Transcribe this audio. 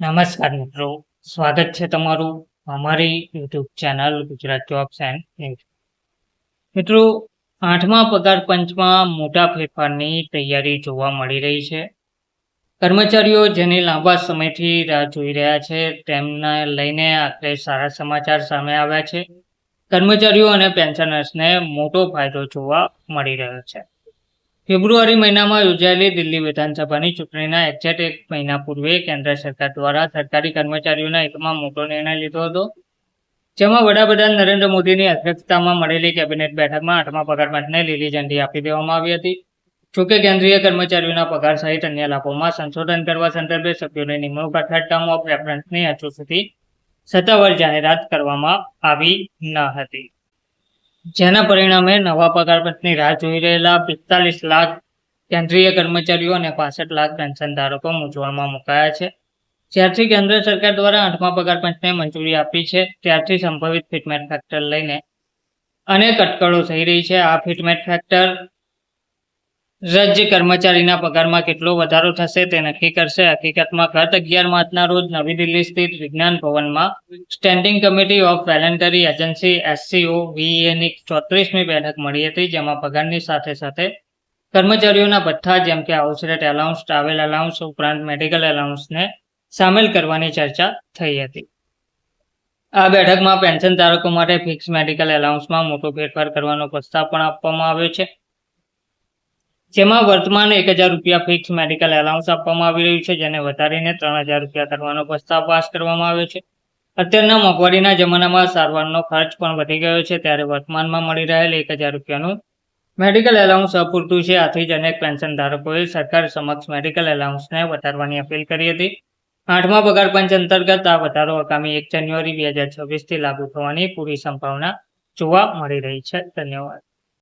નમસ્કાર મિત્રો. સ્વાગત છે તમારું અમારી YouTube channel Gujarat jobs and news મિત્રો, આઠમા પગાર પંચમાં મોટા ફેરફારની તૈયારી જોવા મળી રહી છે. કર્મચારીઓ જેની લાંબા સમયથી રાહ જોઈ રહ્યા છે, તેમને લઈને આખરે સારા સમાચાર સામે આવ્યા છે. કર્મચારીઓ અને પેન્શનર્સને મોટો ફાયદો જોવા મળી રહ્યો છે. ફેબ્રુઆરી મહિનામાં યોજાયેલી દિલ્હી વિધાનસભાની ચૂંટણીના એક્ઝેટ એક મહિના પૂર્વે કેન્દ્ર સરકાર દ્વારા સરકારી કર્મચારીઓના હિતમાં મોટો નિર્ણય લીધો હતો, જેમાં વડાપ્રધાન નરેન્દ્ર મોદીની અધ્યક્ષતામાં મળેલી કેબિનેટ બેઠકમાં આઠમા પગાર લીલી ઝંડી આપી દેવામાં આવી હતી. જોકે કેન્દ્રીય કર્મચારીઓના પગાર સહિત અન્ય લાભોમાં સંશોધન કરવા સંદર્ભે સભ્યોની નિમણૂક અથવા ટર્મ ઓફ રેફરન્સની હજુ સુધી સત્તાવાર જાહેરાત કરવામાં આવી ન હતી. જેના પરિણામે નવા પગારપંચની રાહ જોઈ રહેલા પિસ્તાલીસ લાખ કેન્દ્રીય કર્મચારીઓ અને પાસઠ લાખ પેન્શન ધારકો મૂંઝવણમાં મુકાયા છે. જ્યારથી કેન્દ્ર સરકાર દ્વારા આઠમા પગાર પંચને મંજૂરી આપી છે, ત્યારથી સંભવિત ફિટમેટ ફેક્ટર લઈને અનેક અટકળો થઈ રહી છે. આ ફિટમેટ ફેક્ટર રાજ્ય કર્મચારીના પગારમાં કેટલો વધારો થશે તે નક્કી કરશે. હકીકતમાં ગત અગિયાર માર્ચના રોજ નવી દિલ્હી સ્થિત વિજ્ઞાન ભવનમાં standing committee of voluntary agency SCO ની ચોત્રીસમી બેઠક મળી હતી, જેમાં પગારની સાથે સાથે કર્મચારીઓના ભથ્થા જેમ કે હાઉસ એલાઉન્સ, ટ્રાવેલ એલાઉન્સ ઉપરાંત મેડિકલ એલાઉન્સને સામેલ કરવાની ચર્ચા થઈ હતી. આ બેઠકમાં પેન્શન ધારકો માટે ફિક્સ મેડિકલ એલાઉન્સમાં મોટો ફેરફાર કરવાનો પ્રસ્તાવ પણ આપવામાં આવ્યો છે. જેમાં વર્તમાન એક હજાર રૂપિયા ફિક્સ મેડિકલ એલાઉન્સ આપવામાં આવી રહ્યું છે, જેને વધારીને ત્રણ હજાર રૂપિયા કરવાનો પ્રસ્તાવ પાસ કરવામાં આવ્યો છે. અત્યારના મોંઘવારીના જમાનામાં સારવારનો ખર્ચ પણ વધી ગયો છે, ત્યારે વર્તમાનમાં મળી રહેલ એક હજાર રૂપિયાનું મેડિકલ એલાઉન્સ અપૂરતું છે. આથી જ અનેક પેન્શન ધારકોએ સરકાર સમક્ષ મેડિકલ એલાઉન્સને વધારવાની અપીલ કરી હતી. આઠમા પગાર પંચ અંતર્ગત આ વધારો આગામી એક જાન્યુઆરી બે હજાર છવ્વીસથી લાગુ થવાની પૂરી સંભાવના જોવા મળી રહી છે. ધન્યવાદ.